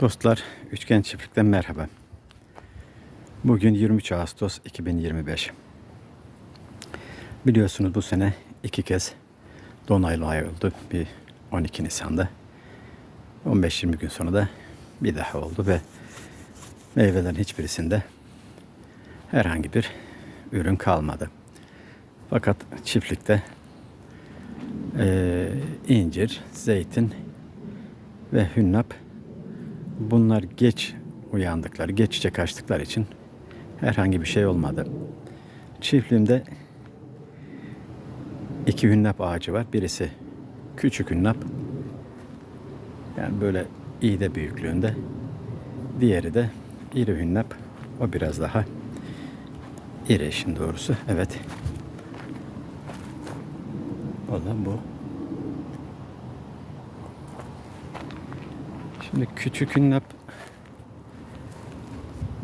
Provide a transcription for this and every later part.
Dostlar, Üçgen Çiftlik'ten merhaba. Bugün 23 Ağustos 2025. Biliyorsunuz bu sene iki kez donaylı ay oldu. Bir 12 Nisan'da. 15-20 gün sonra da bir daha oldu ve meyvelerin hiçbirisinde herhangi bir ürün kalmadı. Fakat çiftlikte eee, incir, zeytin ve hünnap bunlar geç uyandıkları, geç çiçek açtıkları için herhangi bir şey olmadı. Çiftliğimde iki hünnap ağacı var. Birisi küçük hünnap. Yani böyle iyi de büyüklüğünde. Diğeri de iri hünnap. O biraz daha iri işin doğrusu. Evet. O da bu. Şimdi küçük hünnap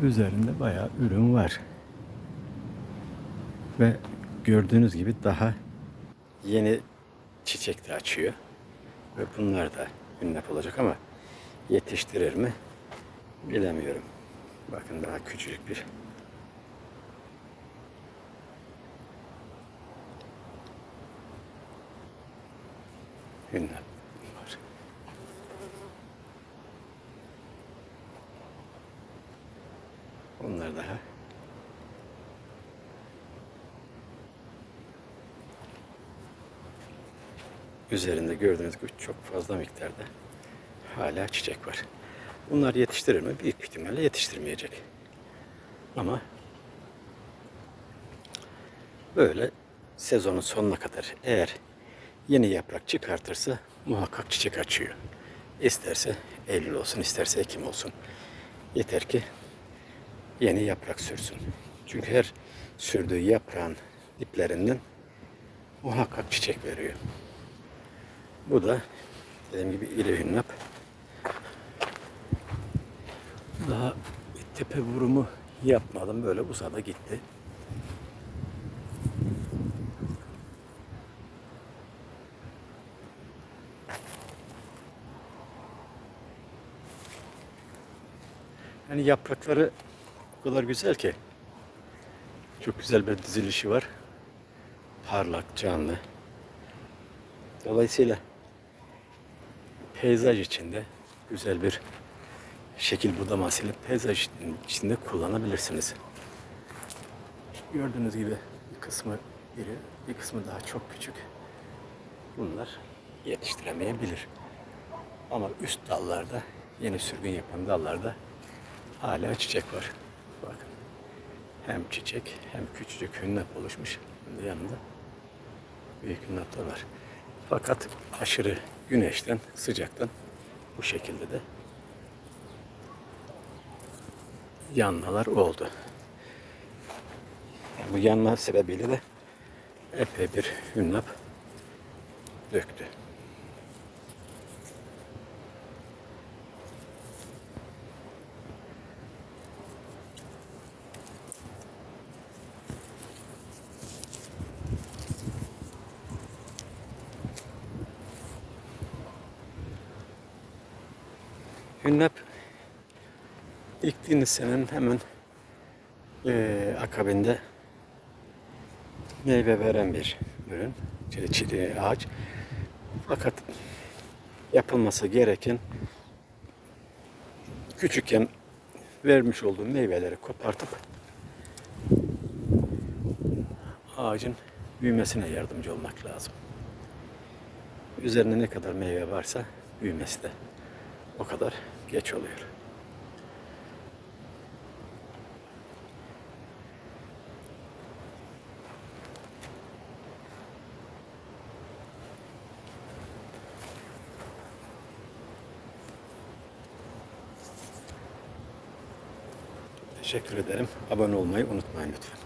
üzerinde bayağı ürün var. Ve gördüğünüz gibi daha yeni çiçek de açıyor. Ve bunlar da hünnap olacak ama yetiştirir mi bilemiyorum. Bakın daha küçücük bir hünnap var. Onlar daha üzerinde gördüğünüz gibi çok fazla miktarda hala çiçek var. Bunlar yetiştirir mi? Büyük ihtimalle yetiştirmeyecek. Ama böyle sezonun sonuna kadar eğer yeni yaprak çıkartırsa muhakkak çiçek açıyor. İsterse Eylül olsun, isterse Ekim olsun. Yeter ki yeni yaprak sürsün. Çünkü her sürdüğü yaprağın diplerinden muhakkak çiçek veriyor. Bu da dediğim gibi iri hünnap. Daha tepe vurumu yapmadım. Böyle uzadı gitti. Yani yaprakları kadar güzel ki. Çok güzel bir dizilişi var. Parlak, canlı. Dolayısıyla peyzaj içinde güzel bir şekil budamasıyla peyzaj içinde kullanabilirsiniz. Gördüğünüz gibi bir kısmı iri, bir kısmı daha çok küçük. Bunlar yetiştiremeyebilir. Ama üst dallarda, yeni sürgün yapan dallarda hala çiçek var. Bakın. Hem çiçek hem küçücük hünnap oluşmuş. Yanında büyük hünnaplar var. Fakat aşırı güneşten, sıcaktan bu şekilde de yanmalar oldu. Bu yanma sebebiyle de epey bir hünnap döktü. Hünnap diktiğiniz senenin hemen eee akabinde meyve veren bir ürün, çi- çi- ağaç. Fakat yapılması gereken küçükken vermiş olduğu meyveleri kopartıp ağacın büyümesine yardımcı olmak lazım. Üzerine ne kadar meyve varsa büyümesi de o kadar geç oluyor. Teşekkür ederim. Abone olmayı unutmayın lütfen.